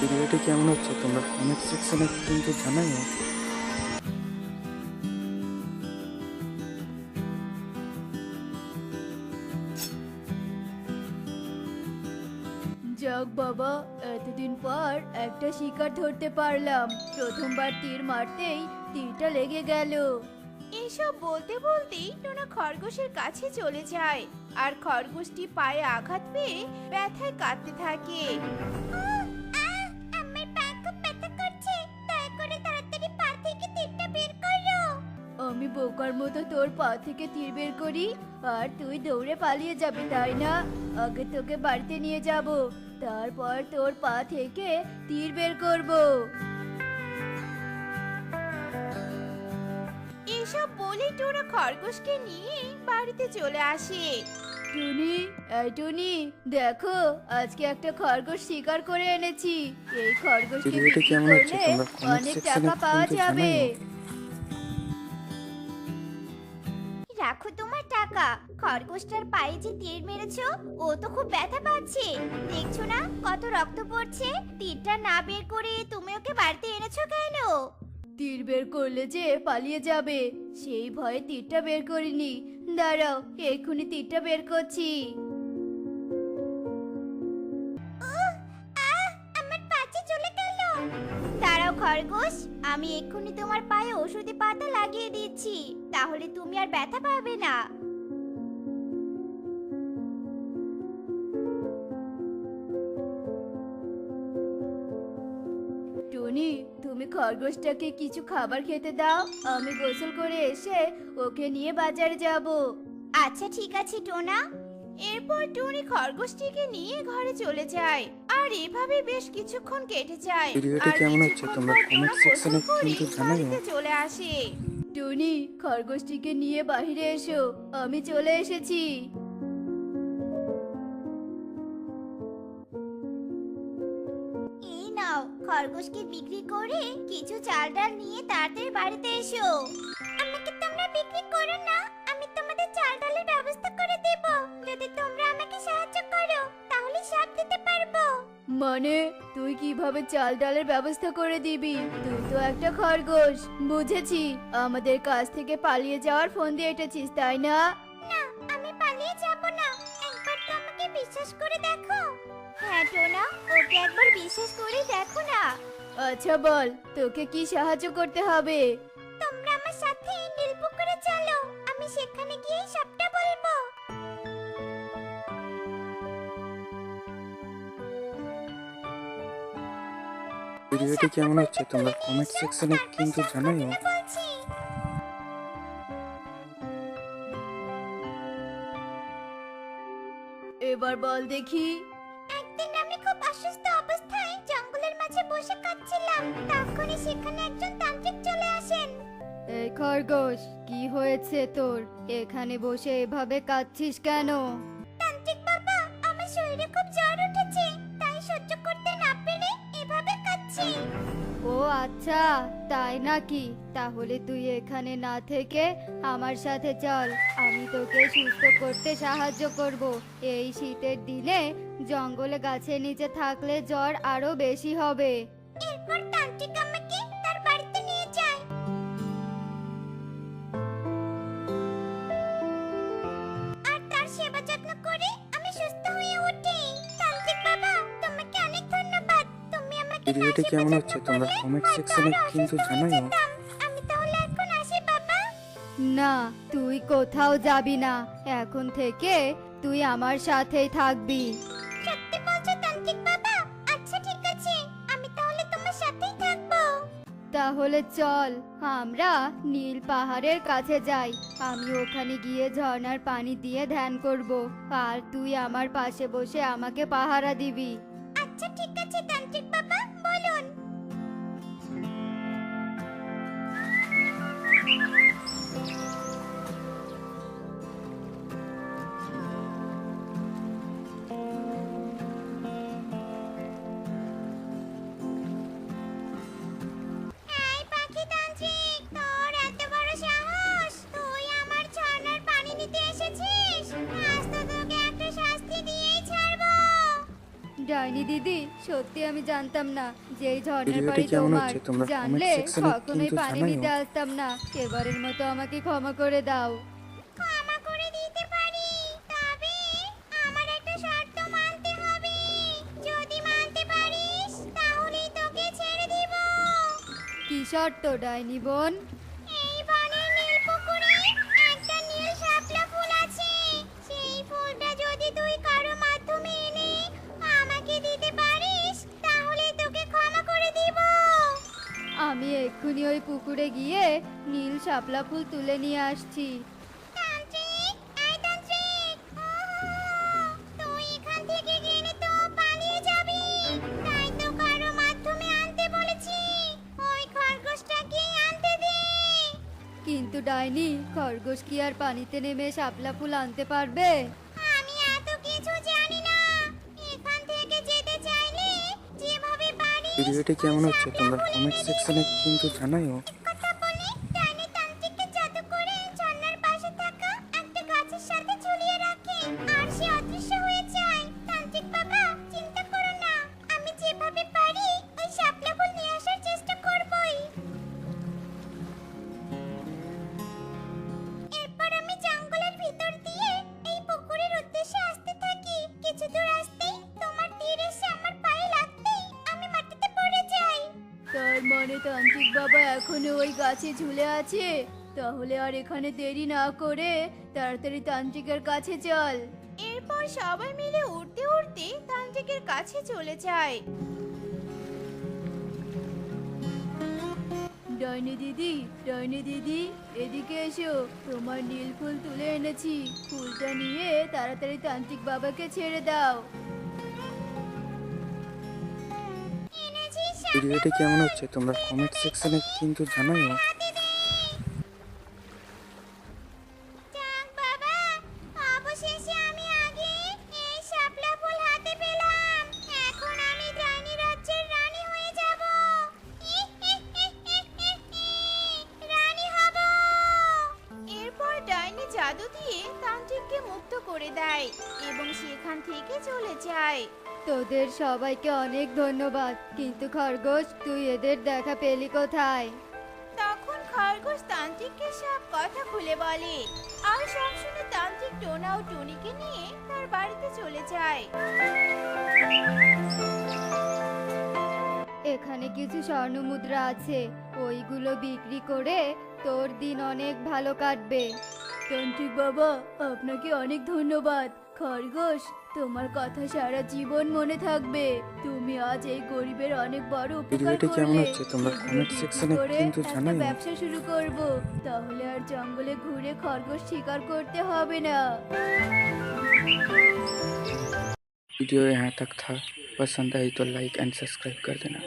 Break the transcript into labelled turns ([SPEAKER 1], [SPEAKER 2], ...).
[SPEAKER 1] ভিডিওটি কেমন হচ্ছে তোমরা কমেন্ট সেকশনে কিন্তু জানাইও।
[SPEAKER 2] যাক বাবা এতদিন পর একটা শিকার ধরতে পারলাম। প্রথমবার তীর মারতেই তীরটা লেগে গেল।
[SPEAKER 3] এসব বলতে বলতেই টোনা খরগোশের কাছে চলে যায়। আর খরগোশটি পায়ে আঘাত পেয়ে ব্যথায় কাঁদতে থাকে।
[SPEAKER 2] বোকার মতো তোর পা থেকে তীর বের করি আর তুই দৌড়ে পালিয়ে যাবি তাই না? আগে তোকে বাড়িতে নিয়ে যাব তারপর তোর পা থেকে তীর বের করব।
[SPEAKER 3] এসব বলে টোনা খরগোশকে নিয়ে বাড়িতে চলে আসে।
[SPEAKER 2] টুনি এই টুনি দেখো আজকে একটা খরগোশ শিকার করে এনেছি। এই খরগোশকে বিক্রি করলে অনেক টাকা পাওয়া যাবে।
[SPEAKER 3] রাখো তোমার টাকা। খরগোশটার পায়ে যে তীর মেরেছো, ও তো খুব ব্যথা পাচ্ছে। দেখছ না কত রক্ত পড়ছে? তীরটা না বের করে তুমি ওকে বাড়িতে এনেছো কেন?
[SPEAKER 2] তীর বের করলে যে পালিয়ে যাবে। সেই ভয়ে তীরটা বের করিনি। দাঁড়াও, এক্ষুনি তীরটা বের করছি।
[SPEAKER 3] খরগোশ আমি এক্ষুনি তোমার পায়ে ওষুধি পাতা লাগিয়ে দিচ্ছি তাহলে তুমি আর ব্যথা পাবে না।
[SPEAKER 2] টুনি তুমি খরগোশটাকে কিছু খাবার খেতে দাও আমি গোসল করে এসে ওকে নিয়ে বাজারে যাব।
[SPEAKER 3] আচ্ছা ঠিক আছে টোনা। এরপর টুনি খরগোশটিকে নিয়ে ঘরে চলে যায় আর এভাবে বেশ কিছুক্ষণ কেটে যায়।
[SPEAKER 1] ভিডিওটি
[SPEAKER 3] আর
[SPEAKER 1] কেমন হচ্ছে? তোমরা
[SPEAKER 3] গোসল করে
[SPEAKER 1] কিন্তু।
[SPEAKER 3] বাড়িতে চলে আসে।
[SPEAKER 2] টুনি খরগোশটিকে নিয়ে বাইরে এসো। আমি চলে এসেছি।
[SPEAKER 3] এই নাও খরগোশকে বিক্রি করে কিছু চাল ডাল নিয়ে তাদের বাড়িতে এসো।
[SPEAKER 2] মানে তুই কীভাবে চাল ডালের ব্যবস্থা করে দিবি? তুই তো একটা খরগোশ। বুঝেছি আমাদের কাছ থেকে পালিয়ে যাওয়ার ফোন দিয়ে এটেছিস তাই না?
[SPEAKER 3] না আমি পালিয়ে যাব না। একবার তো আমাকে বিশ্বাস করে দেখো। হ্যাঁ টোনা ওকে একবার বিশ্বাস করে দেখো না।
[SPEAKER 2] আচ্ছা বল তোকে কি সাহায্য করতে হবে?
[SPEAKER 3] তোমরা আমার সাথে নীলপুকুরে চলো। আমি সেখানে গিয়ে সবটা
[SPEAKER 1] ভিডিওটি কেমন হচ্ছে তোমরা কমেন্ট সেকশনে কিন্তু জানাইও।
[SPEAKER 2] এবার বল দেখি।
[SPEAKER 3] একদিন আমি খুব অসুস্থ অবস্থায় জঙ্গলের মাঝে বসে কাঁদছিলাম। তখনই সেখানে একজন তান্ত্রিক চলে আসেন।
[SPEAKER 2] এই খরগোশ কি হয়েছে তোর? এখানে বসে এভাবে কাঁদছিস কেন?
[SPEAKER 3] তান্ত্রিক বাবা আমার শরীরে খুব জ্বর উঠেছে তাই সহ্য করতে না পেরে এভাবে কাঁদছি
[SPEAKER 2] ও আচ্ছা তাই নাকি? তাহলে তুই এখানে না থেকে আমার সাথে চল। আমি তোকে সুস্থ করতে সাহায্য করব। এই শীতের দিনে জঙ্গলে গাছের নিচে থাকলে জ্বর আরও বেশি হবে।
[SPEAKER 3] এরপর তান্ত্রিক
[SPEAKER 1] ভিডিওটি কেমন হচ্ছে? তোমরা এ
[SPEAKER 3] আরও
[SPEAKER 1] কিন্তু জানাইও।
[SPEAKER 3] আমি তাহলে এখন আসি বাবা।
[SPEAKER 2] না তুই কোথাও যাবি না। এখন থেকে তুই আমার সাথেই থাকবি।
[SPEAKER 3] সত্যি বলছো তান্ত্রিক বাবা? আচ্ছা ঠিক আছে। আমি তাহলে তোমার সাথেই থাকব।
[SPEAKER 2] তাহলে চল আমরা নীল পাহাড়ের কাছে যাই। আমি ওখানে গিয়ে ঝর্ণার পানি দিয়ে ধ্যান করব। আর তুই আমার পাশে বসে আমাকে পাহারা দিবি।
[SPEAKER 3] আচ্ছা ঠিক আছে তান্ত্রিক বাবা বলুন। এই
[SPEAKER 2] ডাইনি দিদি সত্যি আমি জানতাম না যে এই ঝর্ণার বাড়ি তোমার। জানলে কখনোই পানি নিতে আসতাম না। এবারের মতো আমাকে ক্ষমা করে দাও।
[SPEAKER 4] ক্ষমা করে দিতে পারি তবে আমার একটা শর্ত মানতে হবে। যদি মানতে পারিস তাহলেই তোকে ছেড়ে দিব।
[SPEAKER 2] কি শর্ত ডাইনি বোন? এক্ষুনি ওই পুকুরে গিয়ে নীল শাপলা ফুল তুলে নিয়ে আসছি। কিন্তু ডাইনি খরগোশ কি আর পানিতে নেমে শাপলা ফুল আনতে পারবে?
[SPEAKER 3] ভিডিওটি কেমন হচ্ছে তোমরা কমেন্ট সেকশনে কিন্তু জানাইও।
[SPEAKER 4] তার
[SPEAKER 2] মানে তান্ত্রিক বাবা এখনও ওই গাছে ঝুলে আছে? তাহলে আর এখানে দেরি না করে তাড়াতাড়ি তান্ত্রিকের কাছে চল।
[SPEAKER 5] এরপর সবাই মিলে উঠতে উঠতে তান্ত্রিকের কাছে চলে যায়।
[SPEAKER 2] ডাইনি দিদি ডাইনি দিদি এদিকে এসো। তোমার নীল ফুল তুলে এনেছি। ফুলটা নিয়ে তাড়াতাড়ি তান্ত্রিক বাবাকে ছেড়ে দাও।
[SPEAKER 3] ভিডিওটি কেমন হচ্ছে? তোমরা কমেন্ট সেকশনে কিন্তু
[SPEAKER 5] ডাইনি জাদু দিয়ে তান্ত্রিককে মুক্ত করে দেয় এবং সেখান থেকে চলে যায়।
[SPEAKER 2] তোদের সবাইকে অনেক ধন্যবাদ। কিন্তু খরগোশ তুই এদের দেখা পেলি কোথায়?
[SPEAKER 5] তখন খরগোশ তান্ত্রিককে সব কথা খুলে বলে। আর সব শুনে তান্ত্রিক টোনা ও টুনিকে নিয়ে তার বাড়িতে চলে যায়।
[SPEAKER 2] এখানে কিছু স্বর্ণ মুদ্রা আছে। ওইগুলো বিক্রি করে তোর দিন অনেক ভালো কাটবে। তান্ত্রিক বাবা আপনাকে অনেক ধন্যবাদ। খরগোশ তোমার কথা সারা জীবন মনে থাকবে তুমি আজ এই গরিবের অনেক বড় উপকার
[SPEAKER 3] ভিডিওটি কেমন
[SPEAKER 2] করলে
[SPEAKER 3] হচ্ছে তোমরা
[SPEAKER 2] এগুলো
[SPEAKER 3] comment
[SPEAKER 2] বিক্রি
[SPEAKER 3] section এ
[SPEAKER 2] করে
[SPEAKER 3] কিন্তু
[SPEAKER 2] একটা
[SPEAKER 3] জানাইও।
[SPEAKER 2] ব্যবসা শুরু করব তাহলে আর জঙ্গলে ঘুরে খরগোশ শিকার করতে হবে না
[SPEAKER 3] वीडियो यहाँ तक था पसंद आई तो लाइक एंड सब्सक्राइब कर देना